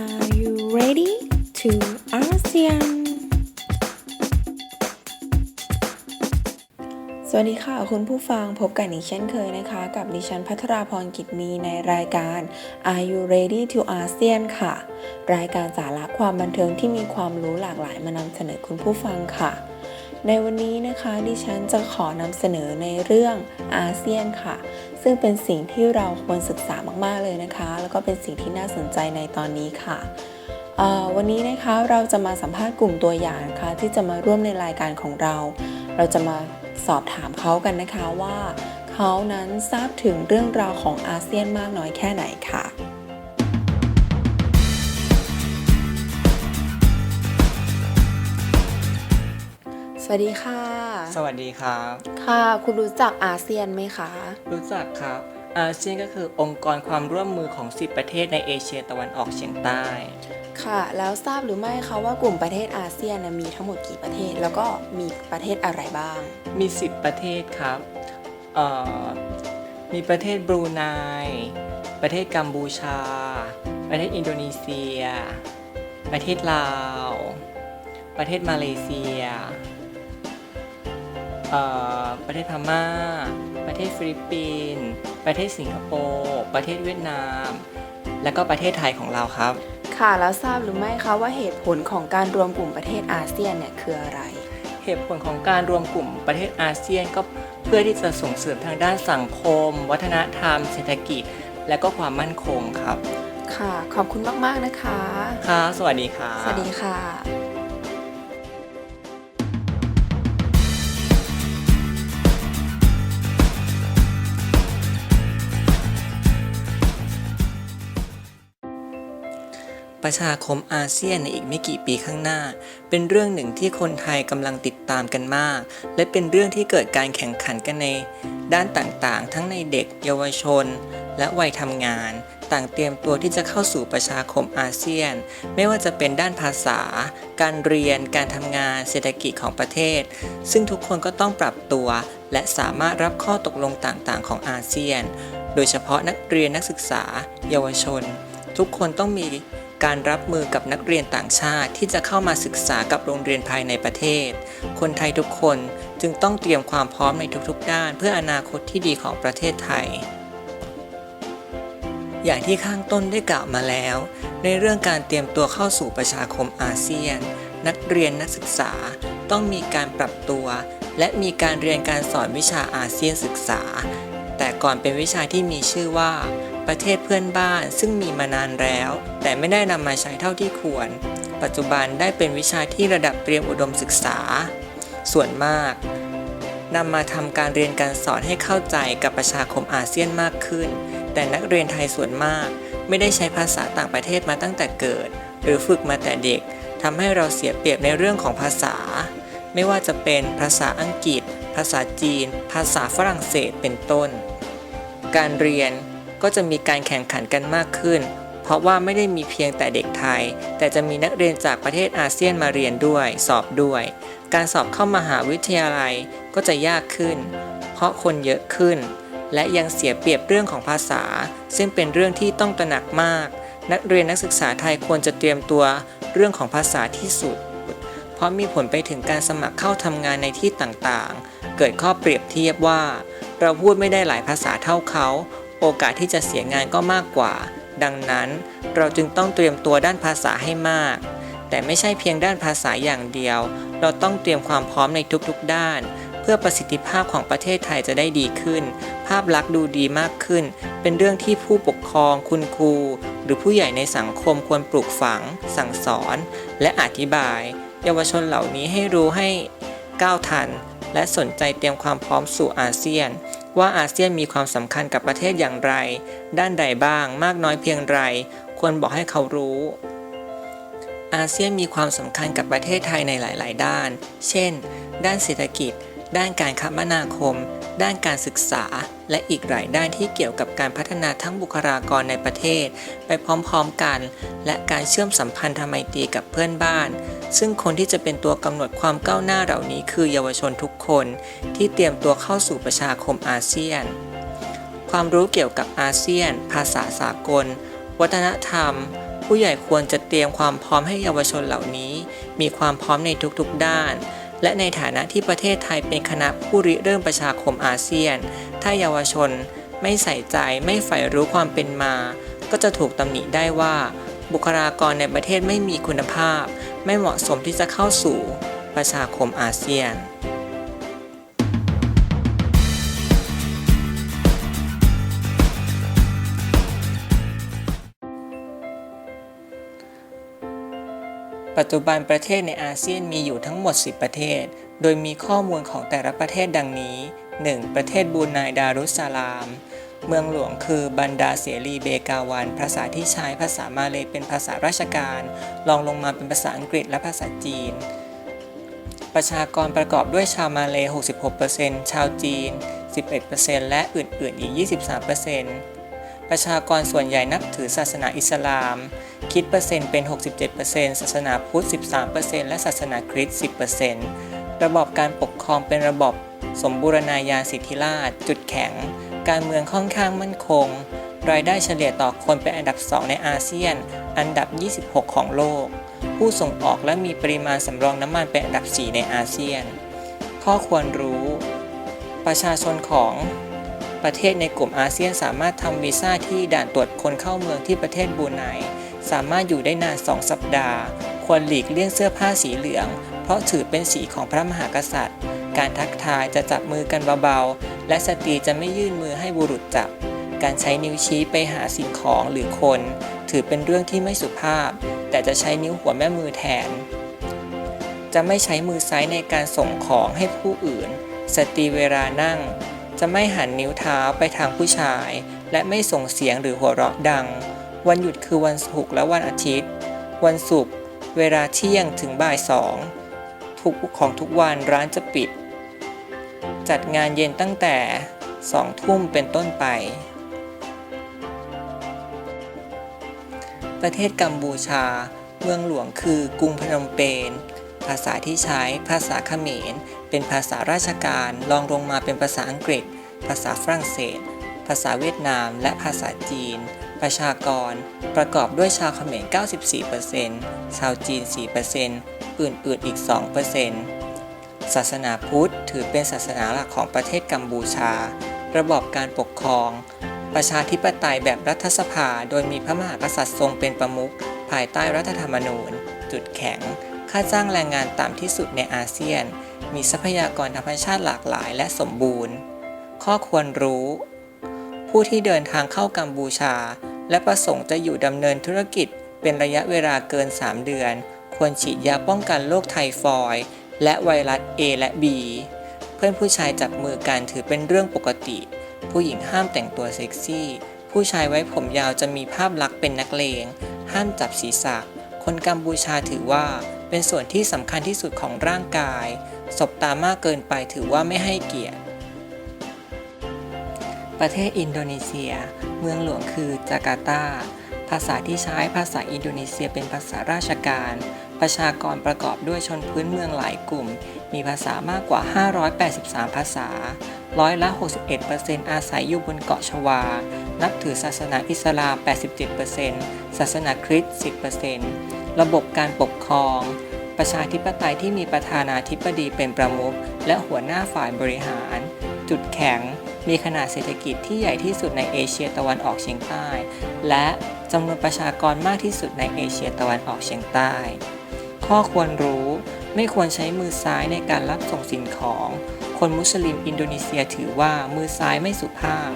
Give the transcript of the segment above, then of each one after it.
Are you ready to ASEAN สวัสดีค่ะ คุณผู้ฟังพบกันอีกเช่นเคยนะคะ กับดิฉันพัทราพรกิจมีในรายการ Are you ready to ASEAN ค่ะ รายการสาระความบันเทิงที่มีความรู้หลากหลายมานำเสนอคุณผู้ฟังค่ะในวันนี้นะคะดิฉันจะขอนำเสนอในเรื่องอาเซียนค่ะ ซึ่งเป็นสิ่งที่เราควรศึกษามาก ๆ เลยนะคะ แล้วก็เป็นสิ่งที่น่าสนใจในตอนนี้ค่ะวันนี้นะคะเราจะมาสัมภาษณ์กลุ่มตัวอย่างนะคะที่จะมาร่วมในรายการของเรา เราจะมาสอบถามเขากันนะคะว่าเขานั้นทราบถึงเรื่องราวของอาเซียนมากน้อยแค่ไหนค่ะสวัสดีค่ะ สวัสดีครับ ค่ะ คุณรู้จักอาเซียนไหมคะ รู้จักครับ อาเซียนก็คือองค์กรความร่วมมือของ 10 ประเทศในเอเชียตะวันออกเฉียงใต้ ค่ะ แล้วทราบหรือไม่คะว่ากลุ่มประเทศอาเซียนน่ะมีทั้งหมดกี่ประเทศ แล้วก็มีประเทศอะไรบ้าง มี 10 ประเทศครับเอ่อมีประเทศบรูไน ประเทศกัมพูชา ประเทศอินโดนีเซีย ประเทศลาว ประเทศมาเลเซียเอ่อ ประเทศพม่า ประเทศฟิลิปปินส์ประเทศสิงคโปร์ประเทศเวียดนาม และก็ประเทศไทยของเราครับ ค่ะแล้วทราบหรือไม่คะว่าเหตุผลของการรวมกลุ่มประเทศอาเซียนเนี่ยคืออะไร เหตุผลของการรวมกลุ่มประเทศอาเซียนก็เพื่อที่จะส่งเสริมทางด้านสังคม วัฒนธรรม เศรษฐกิจ และก็ความมั่นคงครับ ค่ะ ขอบคุณมาก ๆ นะคะครับสวัสดีครับสวัสดีค่ะ ประชาคมอาเซียนในอีกไม่กี่ปีข้างหน้า เป็นเรื่องหนึ่งที่คนไทยกำลังติดตามกันมาก และเป็นเรื่องที่เกิดการแข่งขันกันใน ด้านต่างๆ ทั้งในเด็กเยาวชน และวัยทำงาน ต่างเตรียมตัวที่จะเข้าสู่ประชาคมอาเซียน ไม่ว่าจะเป็นด้านภาษา การเรียน การทำงาน เศรษฐกิจของประเทศ ซึ่งทุกคนก็ต้องปรับตัว และสามารถรับข้อตกลงต่างๆ ของอาเซียน โดยเฉพาะนักเรียนนักศึกษา เยาวชน ทุกคนต้องมี การรับมือกับนักเรียนต่างชาติที่จะเข้ามาศึกษากับโรงเรียนภายในประเทศ คนไทยทุกคนจึงต้องเตรียมความพร้อมในทุกๆ ด้าน เพื่ออนาคตที่ดีของประเทศไทย อย่างที่ข้างต้นได้กล่าวมาแล้ว ในเรื่องการเตรียมตัวเข้าสู่ประชาคมอาเซียน นักเรียนนักศึกษาต้องมีการปรับตัว และมีการเรียนการสอนวิชาอาเซียนศึกษา ก่อนเป็นวิชาที่มีชื่อว่า ประเทศเพื่อนบ้านซึ่งมีมานานแล้ว แต่ไม่ได้นำมาใช้เท่าที่ควร ปัจจุบันได้เป็นวิชาที่ระดับเตรียมอุดมศึกษา ส่วนมากนำมาทำการเรียนการสอนให้เข้าใจกับประชาคมอาเซียนมากขึ้น แต่นักเรียนไทยส่วนมาก ไม่ได้ใช้ภาษาต่างประเทศมาตั้งแต่เกิด หรือฝึกมาแต่เด็กทำให้เราเสียเปรียบในเรื่องของภาษา ไม่ว่าจะเป็นภาษาอังกฤษ ภาษาจีน ภาษาฝรั่งเศสเป็นต้น การเรียนก็จะมีการแข่งขันกันมากขึ้น เพราะว่าไม่ได้มีเพียงแต่เด็กไทย แต่จะมีนักเรียนจากประเทศอาเซียนมาเรียนด้วย สอบด้วย การสอบเข้ามหาวิทยาลัยก็จะยากขึ้น เพราะคนเยอะขึ้น และยังเสียเปรียบเรื่องของภาษา ซึ่งเป็นเรื่องที่ต้องตระหนักมาก นักเรียนนักศึกษาไทยควรจะเตรียมตัวเรื่องของภาษาที่สุด เพราะมีผลไปถึงการสมัครเข้าทำงานในที่ต่างๆ เกิดข้อเปรียบเทียบว่า เราพูดไม่ได้หลายภาษาเท่าเขา โอกาสที่จะเสียงานก็มากกว่า ดังนั้นเราจึงต้องเตรียมตัวด้านภาษาให้มาก แต่ไม่ใช่เพียงด้านภาษาอย่างเดียว เราต้องเตรียมความพร้อมในทุกๆด้าน เพื่อประสิทธิภาพของประเทศไทยจะได้ดีขึ้น ภาพลักษณ์ดูดีมากขึ้น เป็นเรื่องที่ผู้ปกครองคุณครู หรือผู้ใหญ่ในสังคมควรปลูกฝัง สั่งสอน และอธิบาย เยาวชนเหล่านี้ให้รู้ให้ ก้าวทัน และสนใจเตรียมความพร้อมสู่อาเซียน ว่าอาเซียนมีความสำคัญกับประเทศอย่างไร ด้านใดบ้าง มากน้อยเพียงไร ควรบอกให้เขารู้ อาเซียนมีความสำคัญกับประเทศไทยในหลาย ๆ ด้าน เช่น ด้านเศรษฐกิจ ด้านการคมนาคม ด้านการศึกษา และอีกหลายด้านที่เกี่ยวกับการพัฒนาทั้งบุคลากรในประเทศ ไปพร้อมๆกัน และการเชื่อมสัมพันธไมตรีกับเพื่อนบ้าน ซึ่งคนที่จะเป็นตัวกำหนดความก้าวหน้าเหล่านี้คือเยาวชนทุกคน ที่เตรียมตัวเข้าสู่ประชาคมอาเซียน ความรู้เกี่ยวกับอาเซียน ภาษาสากล วัฒนธรรมผู้ใหญ่ควรจะเตรียมความพร้อมให้เยาวชนเหล่านี้ มีความพร้อมในทุกๆด้าน และในฐานะที่ประเทศไทยเป็นคณะผู้ริเริ่มประชาคมอาเซียน ถ้าเยาวชนไม่ใส่ใจไม่ใฝ่รู้ความเป็นมา ก็จะถูกตำหนิได้ว่า บุคลากรในประเทศไม่มีคุณภาพ ไม่เหมาะสมที่จะเข้าสู่ประชาคมอาเซียน ปัจจุบันประเทศในอาเซียนมีอยู่ทั้งหมด 10 ประเทศ โดยมีข้อมูลของแต่ละประเทศดังนี้ 1. ประเทศบรูไนดารุสสลาม เมืองหลวงคือบันดาเสรีเบกาวัน ภาษาที่ใช้ภาษามาเลยเป็นภาษาราชการ รองลงมาเป็นภาษาอังกฤษและภาษาจีน ประชากรประกอบด้วยชาวมาเลย66%ชาวจีน 11%และอื่นๆอีก 23%ประชากรส่วนใหญ่นับถือศาสนาอิสลาม คิดเปอร์เซ็นต์เป็น 67%ศาสนาพุทธ 13%และศาสนาคริสต์10%ระบอบการปกครองเป็นระบบสมบูรณาญาสิทธิราช จุดแข็ง การเมืองค่อนข้างมั่นคง รายได้เฉลี่ยต่อคนเป็นอันดับ 2 ในอาเซียน อันดับ 26 ของโลก ผู้ส่งออกและมีปริมาณสำรองน้ำมันเป็นอันดับ 4 ในอาเซียน ข้อควรรู้ ประชาชนของประเทศในกลุ่มอาเซียนสามารถทำวีซ่าที่ด่านตรวจคนเข้าเมืองที่ประเทศบูไน สามารถอยู่ได้นาน 2 สัปดาห์ ควรหลีกเลี่ยงเสื้อผ้าสีเหลือง เพราะถือเป็นสีของพระมหากษัตริย์ การทักทายจะจับมือกันเบาๆ และสตรีจะไม่ยื่นมือให้บุรุษจับ การใช้นิ้วชี้ไปหาสิ่งของหรือคน ถือเป็นเรื่องที่ไม่สุภาพ แต่จะใช้นิ้วหัวแม่มือแทน จะไม่ใช้มือซ้ายในการส่งของให้ผู้อื่น สตรีเวลานั่ง จะไม่หันนิ้วเท้าไปทางผู้ชาย และไม่ส่งเสียงหรือหัวเราะดัง วันหยุดคือวันศุกร์และวันอาทิตย์ วันศุกร์เวลาเที่ยงถึงบ่ายสองทุกของทุกวันร้านจะปิด จัดงานเย็นตั้งแต่สองทุ่มเป็นต้นไป ประเทศกัมพูชา เมืองหลวงคือกรุงพนมเปญภาษาที่ใช้ภาษาเขมร เป็นภาษาราชการรองลงมาเป็นภาษาอังกฤษ ภาษาฝรั่งเศส ภาษาเวียดนาม และภาษาจีน ประชากร ประกอบด้วยชาวเขมร 94%ชาวจีน 4%อื่นๆอีก 2%ศาสนาพุทธถือเป็นศาสนาหลักของประเทศกัมพูชา ระบอบการปกครอง ประชาธิปไตยแบบรัฐสภาโดยมีพระมหากษัตริย์ทรงเป็นประมุขภายใต้รัฐธรรมนูญ จุดแข็ง ค่าจ้างแรงงานต่ำที่สุดในอาเซียน มีทรัพยากรธรรมชาติหลากหลายและสมบูรณ์ ข้อควรรู้ผู้ที่เดินทางเข้ากัมพูชา และประสงค์จะอยู่ดำเนินธุรกิจ เป็นระยะเวลาเกิน 3 เดือน ควรฉีดยาป้องกันโรคไทฟอยด์และไวรัส A และ B เพื่อนผู้ชายจับมือกันถือเป็นเรื่องปกติ ผู้หญิงห้ามแต่งตัวเซ็กซี่ ผู้ชายไว้ผมยาวจะมีภาพลักษณ์เป็นนักเลง ห้ามจับศีรษะ คนกัมพูชาถือว่าเป็นส่วนที่สำคัญที่สุดของร่างกาย สบตามากเกินไปถือว่าไม่ให้เกียรติ ประเทศอินโดนีเซีย เมืองหลวงคือจาการ์ตา ภาษาที่ใช้ภาษาอินโดนีเซียเป็นภาษาราชการ ประชากรประกอบด้วยชนพื้นเมืองหลายกลุ่ม มีภาษามากกว่า 583 ภาษา ร้อยละ 61%อาศัยอยู่บนเกาะชวา นับถือศาสนาอิสลาม 87%ศาสนาคริสต์ 10%ระบบการปกครอง ประชาธิปไตยที่มีประธานาธิบดีเป็นประมุขและหัวหน้าฝ่ายบริหาร จุดแข็ง มีขนาดเศรษฐกิจที่ใหญ่ที่สุดในเอเชียตะวันออกเฉียงใต้ และจำนวนประชากรมากที่สุดในเอเชียตะวันออกเฉียงใต้ ข้อควรรู้ไม่ควรใช้มือซ้ายในการรับส่งสิ่งของ คนมุสลิมอินโดนีเซียถือว่ามือซ้ายไม่สุภาพ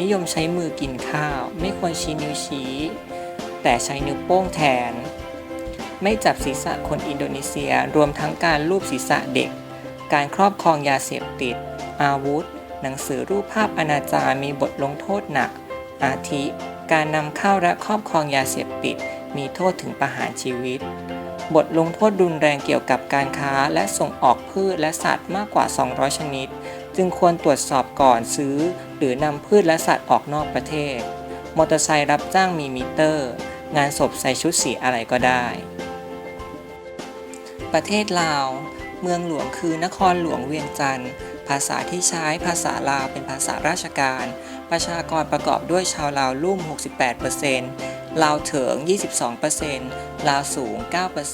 นิยมใช้มือกินข้าว ไม่ควรชี้นิ้วชี้ แต่ใช้นิ้วโป้งแทน ไม่จับศีรษะคนอินโดนีเซียรวมทั้งการลูบศีรษะเด็ก การครอบครองยาเสพติด อาวุธ หนังสือรูปภาพอนาจารมีบทลงโทษหนัก อาทิ การนำเข้าและครอบครองยาเสพติด มีโทษถึงประหารชีวิต บทลงโทษรุนแรงเกี่ยวกับการค้าและส่งออกพืชและสัตว์มากกว่า 200 ชนิด จึงควรตรวจสอบก่อนซื้อ หรือนำพืชและสัตว์ออกนอกประเทศ มอเตอร์ไซค์รับจ้างมีมิเตอร์ งานศพใส่ชุดสีอะไรก็ได้ ประเทศลาว เมืองหลวงคือนครหลวงเวียงจันทร์าษาที่ใช้ภาษาลาวเป็นภาษาราชการ ประชากรประกอบด้วยชาวลาวลุ่ม 68%ลาวเถิง 22%ลาวสูง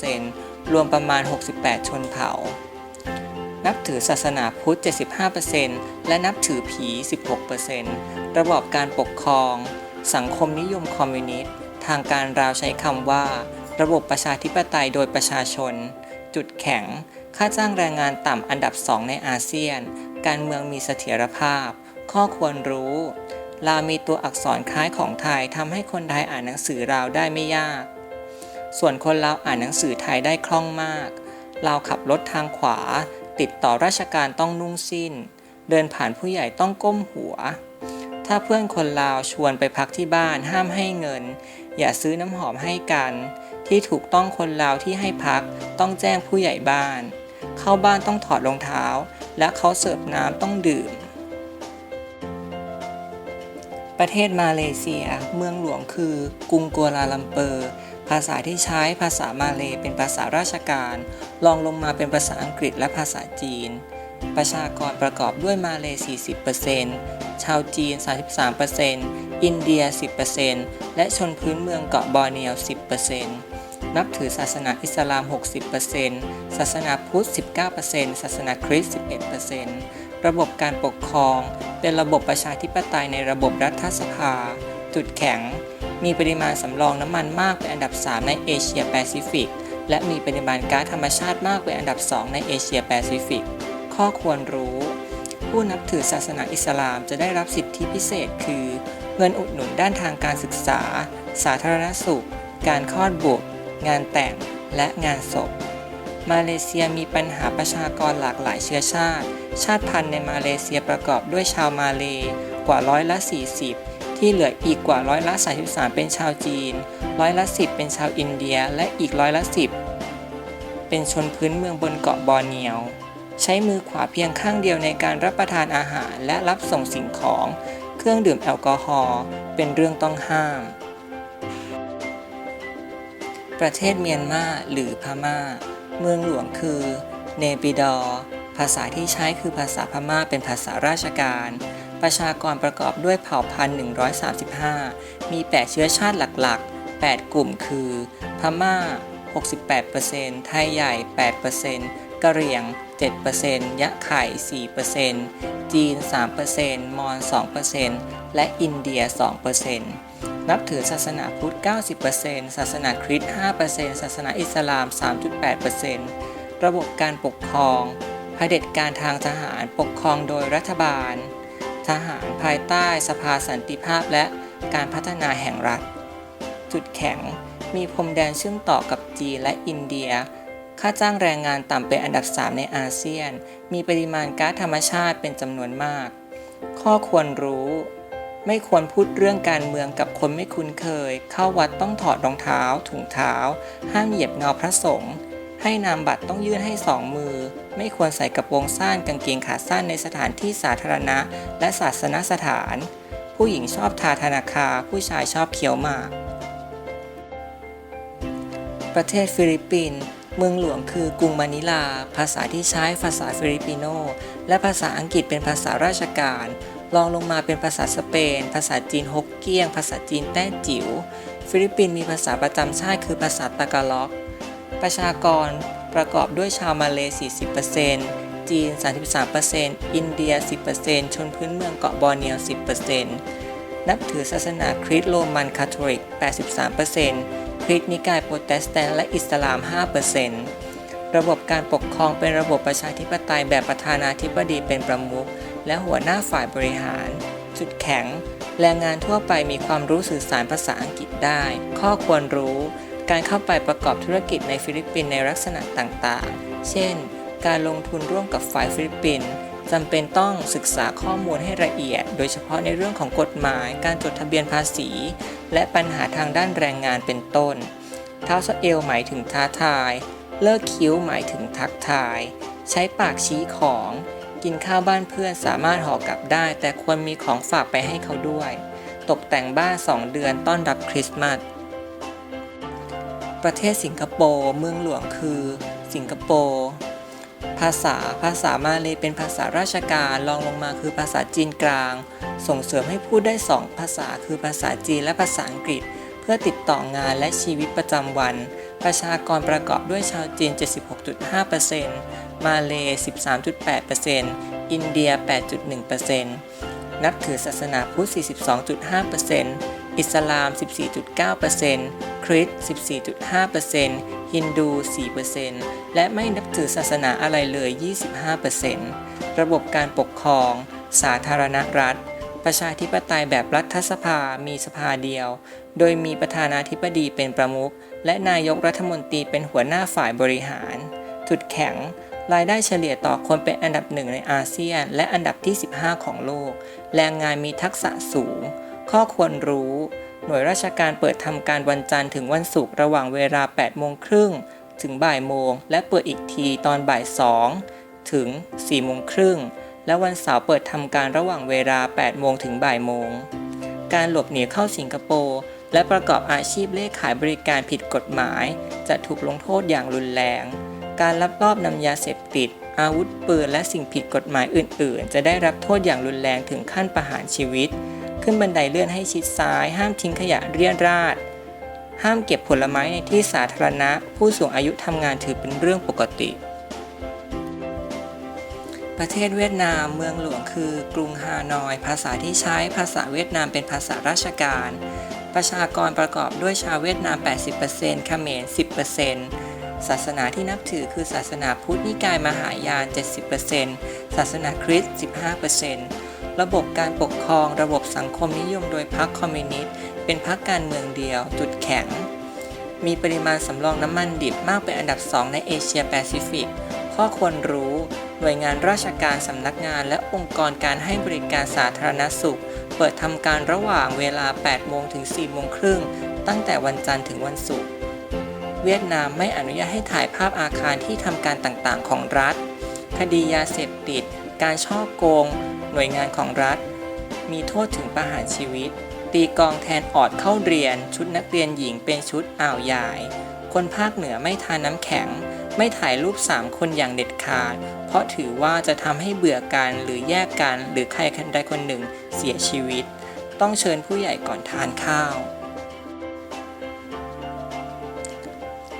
9%รวมประมาณ 68 ชนเผ่า นับถือศาสนาพุทธ 75%และนับถือผี 16%ระบอบการปกครอง สังคมนิยมคอมมิวนิสต์ ทางการราวใช้คำว่า ระบบประชาธิปไตยโดยประชาชน จุดแข็งค่าจ้างแรงงานต่ำอันดับ 2 ในอาเซียน การเมืองมีเสถียรภาพ ข้อควรรู้ ลาวมีตัวอักษรคล้ายของไทยทำให้คนไทยอ่านหนังสือราวได้ไม่ยาก ส่วนคนลาวอ่านหนังสือไทยได้คล่องมากลาวขับรถทางขวา ติดต่อราชการต้องนุ่งสิ้น เดินผ่านผู้ใหญ่ต้องก้มหัว ถ้าเพื่อนคนลาวชวนไปพักที่บ้านห้ามให้เงิน อย่าซื้อน้ำหอมให้กัน ที่ถูกต้องคนลาวที่ให้พักต้องแจ้งผู้ใหญ่บ้าน เข้าบ้านต้องถอดรองเท้า และเขาเสิร์ฟน้ำต้องดื่ม ประเทศมาเลเซียเมืองหลวงคือกรุงกัวลาลัมเปอร์ ภาษาที่ใช้ภาษามาเลเป็นภาษาราชการรองลงมาเป็นภาษาอังกฤษและภาษาจีน ประชากรประกอบด้วยมาเล 40%ชาวจีน 33%อินเดีย 10%และชนพื้นเมืองเกาะบอร์เนียว 10% นับถือศาสนาอิสลาม 60%ศาสนาพุทธ 19%ศาสนาคริสต์ 11%ระบบการปกครอง เป็นระบบประชาธิปไตยในระบบรัฐสภา จุดแข็ง มีปริมาณสำรองน้ำมันมากเป็นอันดับ 3 ในเอเชียแปซิฟิก และมีปริมาณก๊าซธรรมชาติมากเป็นอันดับ 2 ในเอเชียแปซิฟิก ข้อควรรู้ ผู้นับถือศาสนาอิสลามจะได้รับสิทธิพิเศษ คือ เงินอุดหนุนด้านทางการศึกษา สาธารณสุข การคลอดบุตร งานแต่ง และงานศพ มาเลเซียมีปัญหาประชากรหลากหลายเชื้อชาติ ชาติพันธุ์ในมาเลเซียประกอบด้วยชาวมาเลกว่าร้อยละ 40 ที่เหลืออีกกว่าร้อยละ 33 เป็นชาวจีน ร้อยละ 10 เป็นชาวอินเดีย และอีกร้อยละ 10 เป็นชนพื้นเมืองบนเกาะบอร์เนียว ใช้มือขวาเพียงข้างเดียวในการรับประทานอาหารและรับส่งสิ่งของ เครื่องดื่มแอลกอฮอล์ เป็นเรื่องต้องห้าม ประเทศเมียนมาหรือพม่า เมืองหลวงคือเนปิดอร์ภาษาที่ใช้คือภาษาพม่าเป็นภาษาราชการ ประชากรประกอบด้วยเผ่าพันธุ์ 135 มี 8 เชื้อชาติหลักๆ 8 กลุ่มคือ พม่า 68%ไทยใหญ่ 8%กะเหรี่ยง 7%ยะไข่ 4%จีน 3%มอญ 2%และอินเดีย 2% นับถือศาสนาพุทธ 90%ศาสนาคริสต์ 5%ศาสนาอิสลาม 3.8%ระบบการปกครองเผด็จการทางทหารปกครองโดยรัฐบาล ทหารภายใต้สภาสันติภาพและการพัฒนาแห่งรัฐ จุดแข็งมีพรมแดนเชื่อมต่อกับจีนและอินเดีย ค่าจ้างแรงงานต่ำเป็นอันดับ 3 ในอาเซียน มีปริมาณก๊าซธรรมชาติเป็นจำนวนมาก ข้อควรรู้ ไม่ควรพูดเรื่องการเมืองกับคนไม่คุ้นเคย เข้าวัดต้องถอดรองเท้า ถุงเท้า ห้ามเหยียบเงาพระสงฆ์ให้นามบัตรต้องยื่นให้สองมือ ไม่ควรใส่กระโปรงสั้นกางเกงขาสั้นในสถานที่สาธารณะ และศาสนสถาน ผู้หญิงชอบทาธนาคา ผู้ชายชอบเคี้ยวหมาก ประเทศฟิลิปปินส์เมืองหลวงคือกรุงมะนิลา ภาษาที่ใช้ภาษาฟิลิปปิโน และภาษาอังกฤษเป็นภาษาราชการ รองลงมาเป็นภาษาสเปน ภาษาจีนฮกเกี้ยง ภาษาจีนแต้จิ๋ว ฟิลิปปินส์มีภาษาประจำชาติคือภาษาตากาล็อก ประชากรประกอบด้วยชาวมาเลย40%จีน 33%อินเดีย 10%ชนพื้นเมืองเกาะบอร์เนียว 10%นับถือศาสนาคริสต์โรมันคาทอลิก 83%คริสต์นิกายโปรเตสแตนต์และอิสลาม 5%ระบบการปกครองเป็นระบบประชาธิปไตยแบบประธานาธิบดีเป็นประมุข และหัวหน้าฝ่ายบริหาร จุดแข็ง แรงงานทั่วไปมีความรู้สื่อสารภาษาอังกฤษได้ ข้อควรรู้ การเข้าไปประกอบธุรกิจในฟิลิปปินส์ในลักษณะต่างๆ เช่น การลงทุนร่วมกับฝ่ายฟิลิปปินส์จำเป็นต้องศึกษาข้อมูลให้ละเอียด โดยเฉพาะในเรื่องของกฎหมาย การจดทะเบียนภาษี และปัญหาทางด้านแรงงานเป็นต้นเท้าสเอลหมายถึงท้าทาย เลิกคิ้วหมายถึงทักทาย ใช้ปากชี้ของ กินข้าวบ้านเพื่อนสามารถห่อกลับได้ แต่ควรมีของฝากไปให้เขาด้วย ตกแต่งบ้าน 2 เดือนต้อนรับคริสต์มาสประเทศสิงคโปร์เมืองหลวงคือ สิงคโปร์ภาษาภาษามาเลยเป็นภาษาราชการรองลงมาคือภาษาจีนกลาง ส่งเสริมให้พูดได้สองภาษาคือภาษาจีนและภาษาอังกฤษ เพื่อติดต่องานและชีวิตประจำวัน ประชากรประกอบด้วยชาวจีน 76.5% มาเล13.8%อินเดีย 8.1%นับถือศาสนาพุทธ 42.5%อิสลาม 14.9%คริสต์ 14.5%ฮินดู 4%และไม่นับถือศาสนาอะไรเลย 25%ระบบการปกครอง สาธารณรัฐประชาธิปไตยแบบรัฐสภา มีสภาเดียว โดยมีประธานาธิบดีเป็นประมุข และนายกรัฐมนตรีเป็นหัวหน้าฝ่ายบริหาร จุดแข็ง รายได้เฉลี่ยต่อคนเป็นอันดับหนึ่งในอาเซียน และอันดับที่ 15 ของโลก แรงงานมีทักษะสูง ข้อควรรู้ หน่วยราชการเปิดทำการวันจันทร์ถึงวันศุกร์ระหว่างเวลา 8 โมงครึ่ง ถึงบ่ายโมง และเปิดอีกทีตอนบ่าย 2 ถึง 4 โมงครึ่ง และวันเสาร์เปิดทำการระหว่างเวลา 8 โมงถึงบ่ายโมง การหลบหนีเข้าสิงคโปร์และประกอบอาชีพเล่ขายบริการผิดกฎหมาย จะถูกลงโทษอย่างรุนแรง การลักลอบนำยาเสพติด อาวุธปืน และสิ่งผิดกฎหมายอื่น ๆ จะได้รับโทษอย่างรุนแรงถึงขั้นประหารชีวิต ขึ้นบันไดเลื่อนให้ชิดซ้าย ห้ามทิ้งขยะเรี่ยราดห้ามเก็บผลไม้ในที่สาธารณะ ผู้สูงอายุทำงานถือเป็นเรื่องปกติ ประเทศเวียดนามเมืองหลวงคือกรุงฮานอย ภาษาที่ใช้ภาษาเวียดนามเป็นภาษาราชการ ประชากรประกอบด้วยชาวเวียดนาม 80%เขมร 10% ศาสนาที่นับถือคือศาสนาพุทธนิกายมหายาน 70%ศาสนาคริสต์ 15%ระบบการปกครองระบบสังคมนิยมโดยพรรคคอมมิวนิสต์ เป็นพรรคการเมืองเดียว จุดแข็ง มีปริมาณสำรองน้ำมันดิบมากเป็นอันดับ 2 ในเอเชียแปซิฟิก ข้อควรรู้ หน่วยงานราชการสำนักงานและองค์กรการให้บริการสาธารณสุข เปิดทำการระหว่างเวลา 8 โมงถึง 4 โมงครึ่ง ตั้งแต่วันจันทร์ถึงวันศุกร์ เวียดนามไม่อนุญาตให้ถ่ายภาพอาคารที่ทำการต่างๆ ของรัฐ คดียาเสพติด การช่อโกง หน่วยงานของรัฐ มีโทษถึงประหารชีวิต ตีกองแทนออดเข้าเรียน ชุดนักเรียนหญิงเป็นชุดอ่าวยาย คนภาคเหนือไม่ทานน้ำแข็ง ไม่ถ่ายรูปสามคนอย่างเด็ดขาด เพราะถือว่าจะทำให้เบื่อกันหรือแยกกันหรือใครคนใดคนหนึ่งเสียชีวิต ต้องเชิญผู้ใหญ่ก่อนทานข้าว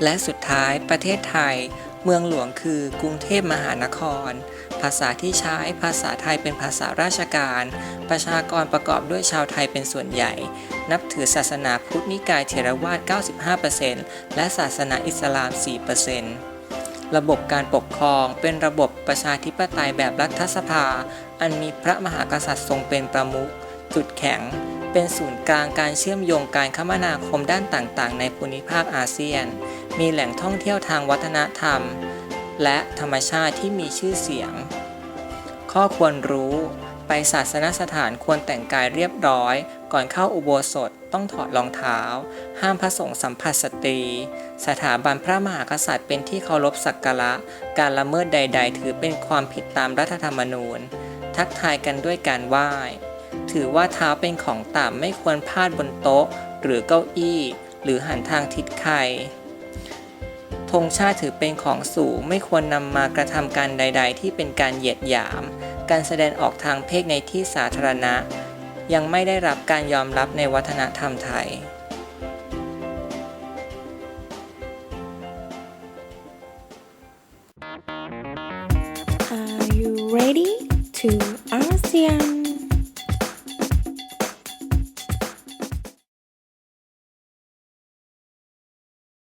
และสุดท้ายประเทศไทย เมืองหลวงคือกรุงเทพมหานคร ภาษาที่ใช้ภาษาไทยเป็นภาษาราชการ ประชากรประกอบด้วยชาวไทยเป็นส่วนใหญ่ นับถือศาสนาพุทธนิกายเถรวาท95%และศาสนาอิสลาม 4%ระบบการปกครองเป็นระบบประชาธิปไตยแบบรัฐสภา อันมีพระมหากษัตริย์ทรงเป็นประมุขจุดแข็งเป็นศูนย์กลางการเชื่อมโยงการคมนาคมด้านต่างๆ ในภูมิภาคอาเซียน มีแหล่งท่องเที่ยวทางวัฒนธรรม และธรรมชาติที่มีชื่อเสียง ข้อควรรู้ไปศาสนสถานควรแต่งกายเรียบร้อย ก่อนเข้าอุโบสถต้องถอดรองเท้า ห้ามพระสงฆ์สัมผัสสตรี สถาบันพระมหากษัตริย์เป็นที่เคารพสักการะ การละเมิดใด ๆ ถือเป็นความผิดตามรัฐธรรมนูญ ทักทายกันด้วยการไหว้ ถือว่าเท้าเป็นของต่ำไม่ควรพาดบนโต๊ะ หรือเก้าอี้ หรือหันทางทิศใคร ธงชาติถือเป็นของสูงไม่ควรนำมากระทำการใด ๆ ที่เป็นการเหยียดหยาม การแสดงออกทางเพศในที่สาธารณะ ยังไม่ได้รับการยอมรับในวัฒนธรรมไทย Are you ready to ASEAN